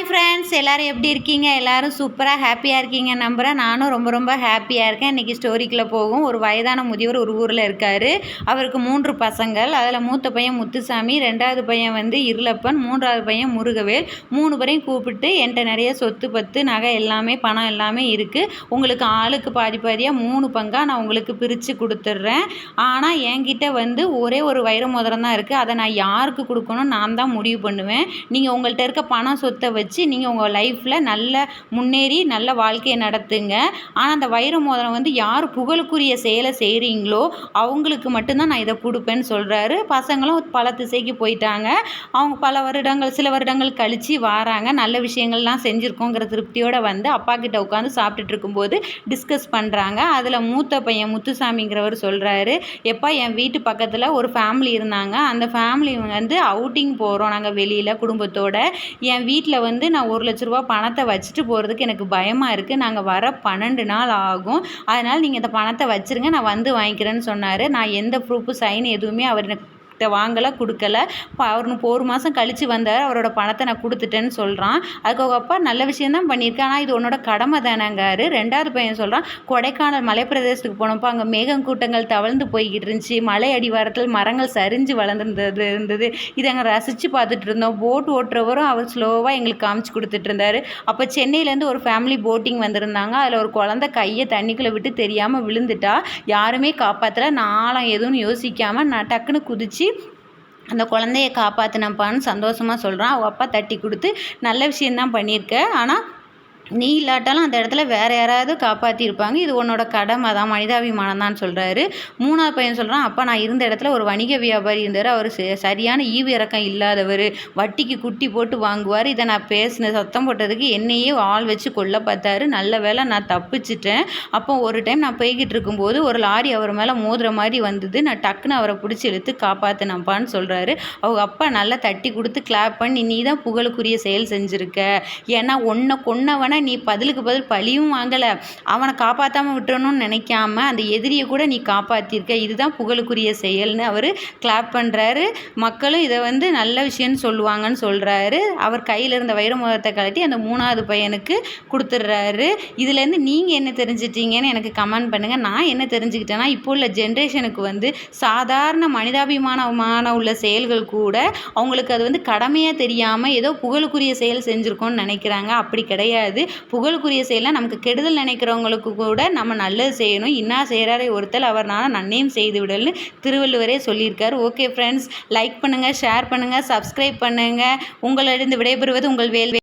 Hi friends friends எல்லோரும் எப்படி இருக்கீங்க? எல்லோரும் சூப்பராக ஹாப்பியாக இருக்கீங்க நம்புகிறேன் நானும் ரொம்ப ரொம்ப ஹாப்பியாக இருக்கேன். இன்றைக்கி ஸ்டோரிக்குள்ளே போகும். ஒரு வயதான முதியவர் ஒரு ஊரில் இருக்கார். அவருக்கு மூன்று பசங்கள். அதில் மூத்த பையன் முத்துசாமி ரெண்டாவது பையன் வந்து இருளப்பன் மூன்றாவது பையன் முருகவேல். மூணு பேரையும் கூப்பிட்டு என்கிட்ட நிறைய சொத்து பத்து நகை எல்லாமே பணம் எல்லாமே இருக்குது உங்களுக்கு ஆளுக்கு பாதி பாதியாக மூணு பங்காக நான் உங்களுக்கு பிரித்து கொடுத்துட்றேன். ஆனால் என்கிட்ட வந்து ஒரே ஒரு வைர மோதிரம் தான் இருக்குது அதை நான் யாருக்கு கொடுக்கணும் நான் தான் முடிவு பண்ணுவேன். நீங்கள் உங்கள்கிட்ட இருக்க பணம் சொத்தை வச்சு நீங்கள் உங்கள் லைஃப்பில் நல்ல முன்னேறி நல்ல வாழ்க்கையை நடத்துங்க. ஆனால் அந்த வைர மோதிரம் வந்து யார் புகழுக்குரிய செயலை செய்கிறீங்களோ அவங்களுக்கு மட்டும்தான் நான் இதை கொடுப்பேன்னு சொல்கிறாரு பசங்களும் பல திசைக்கு போயிட்டாங்க. அவங்க பல வருடங்கள் சில வருடங்கள் கழித்து வராங்க. நல்ல விஷயங்கள்லாம் செஞ்சுருக்கோங்கிற திருப்தியோடு வந்து அப்பா கிட்ட உட்காந்து சாப்பிட்டுட்டு இருக்கும்போது டிஸ்கஸ் பண்ணுறாங்க அதில் மூத்த பையன் முத்துசாமிங்கிறவர் சொல்கிறாரு எப்போ என் வீட்டு பக்கத்தில் ஒரு ஃபேமிலி இருந்தாங்க. அந்த ஃபேமிலி வந்து அவுட்டிங் போகிறோம் நாங்கள் வெளியில் குடும்பத்தோட. என் வீட்டில் வந்து நான் ஒரு லட்ச ரூபா பணத்தை வச்சுட்டு போகிறதுக்கு எனக்கு பயமாக இருக்குது நாங்கள் வர பன்னெண்டு நாள் ஆகும். அதனால் நீங்கள் இந்த பணத்தை வச்சுருங்க. நான் வந்து வாங்கிக்கிறேன்னு சொன்னார். நான் எந்த ப்ரூஃபு சைன் எதுவுமே அவர் எனக்கு வாங்கலை கொடுக்கல. அவர் ஒரு மாதம் கழித்து வந்தார். அவரோட பணத்தை நான் கொடுத்துட்டேன்னு சொல்கிறான் அதுக்கு அவங்க அப்பா நல்ல விஷயம் தான் பண்ணியிருக்கேன். ஆனால் இது உன்னோட கடமை தானேங்காரு. ரெண்டாவது பையன் சொல்கிறான் கொடைக்கானல் மலைப்பிரதேசத்துக்கு போனப்போ அங்கே மேகம் கூட்டங்கள் தவழ்ந்து போய்கிட்டு இருந்துச்சு. மலை அடிவாரத்தில் மரங்கள் சரிஞ்சு வளர்ந்துருந்தது இருந்தது. இதை அங்கே ரசித்து பார்த்துட்டு இருந்தோம். போட் ஓட்டுறவரும் அவர் ஸ்லோவாக எங்களுக்கு காமிச்சு கொடுத்துட்டு இருந்தார். அப்போ சென்னையிலேருந்து ஒரு ஃபேமிலி போட்டிங் வந்திருந்தாங்க. அதில் ஒரு குழந்த கையை தண்ணிக்குள்ளே விட்டு தெரியாமல் விழுந்துட்டா. யாருமே காப்பாற்றல நாளம் எதுவும் யோசிக்காமல் நான் டக்குன்னு குதித்து அந்த குழந்தைய காப்பாற்றினப்பான்னு சந்தோஷமாக சொல்கிறான் அவள் அப்பா தட்டி கொடுத்து நல்ல விஷயந்தான் பண்ணியிருக்க. ஆனால் நீ இல்லாட்டாலும் அந்த இடத்துல வேறு யாராவது காப்பாற்றிருப்பாங்க இது உன்னோட கடமை தான் மனிதாபிமானம் தான் சொல்கிறாரு மூணாவது பையன் சொல்கிறான் அப்பா நான் இருந்த இடத்துல ஒரு வணிக வியாபாரி இருந்தார். அவர் சரியான ஈவு இறக்கம் இல்லாதவர். வட்டிக்கு குட்டி போட்டு வாங்குவார். இதை நான் பேசின சத்தம் போட்டதுக்கு என்னையே ஆள் வச்சு கொல்ல பார்த்தாரு. நல்ல வேலை நான் தப்பிச்சிட்டேன். அப்போ ஒரு டைம் நான் போய்கிட்டு இருக்கும்போது ஒரு லாரி அவர் மேலே மோதுற மாதிரி வந்தது. நான் டக்குன்னு அவரை பிடிச்சி இழுத்து காப்பாற்றினப்பான்னு சொல்கிறாரு அவங்க அப்பா நல்லா தட்டி கொடுத்து கிளாப் பண்ணி நீ தான் புகழுக்குரிய செயல் செஞ்சுருக்க. ஏன்னா ஒன்றை கொன்னவனை நீ பதிலுக்கு பதில் பழியும் வாங்கலை. அவனை காப்பாற்றாமல் விட்டுறணும்னு நினைக்காம அந்த எதிரியை கூட நீ காப்பாற்றிருக்க இதுதான் புகழுக்குரிய செயல்னு அவர் கிளாப் பண்ணுறாரு மக்களும் இதை வந்து நல்ல விஷயம்னு சொல்லுவாங்கன்னு சொல்கிறாரு அவர் கையில் இருந்த வைரமுகத்தை கழட்டி அந்த மூணாவது பையனுக்கு கொடுத்துட்றாரு. இதுலேருந்து நீங்கள் என்ன தெரிஞ்சிட்டீங்கன்னு எனக்கு கமெண்ட் பண்ணுங்கள் நான் என்ன தெரிஞ்சுக்கிட்டேன்னா இப்போ உள்ள ஜென்ரேஷனுக்கு வந்து சாதாரண மனிதாபிமானமான உள்ள செயல்கள் கூட அவங்களுக்கு அது வந்து கடமையாக தெரியாமல் ஏதோ புகழுக்குரிய செயல் செஞ்சுருக்கோன்னு நினைக்கிறாங்க. அப்படி கிடையாது. புகழுக்குரிய செயலாம் நமக்கு கெடுதல் நினைக்கிறவங்களுக்கு கூட நம்ம நல்லது செய்யணும். இன்னா செய்கிறாரே ஒருத்தல் அவர் நான் நன்னையும் செய்து விடல்னு திருவள்ளுவரே சொல்லியிருக்காரு. ஓகே ஃப்ரெண்ட்ஸ் லைக் பண்ணுங்கள் ஷேர் பண்ணுங்கள் சப்ஸ்கிரைப் பண்ணுங்கள் உங்களிடம் விடைபெறுவது உங்கள் வேல்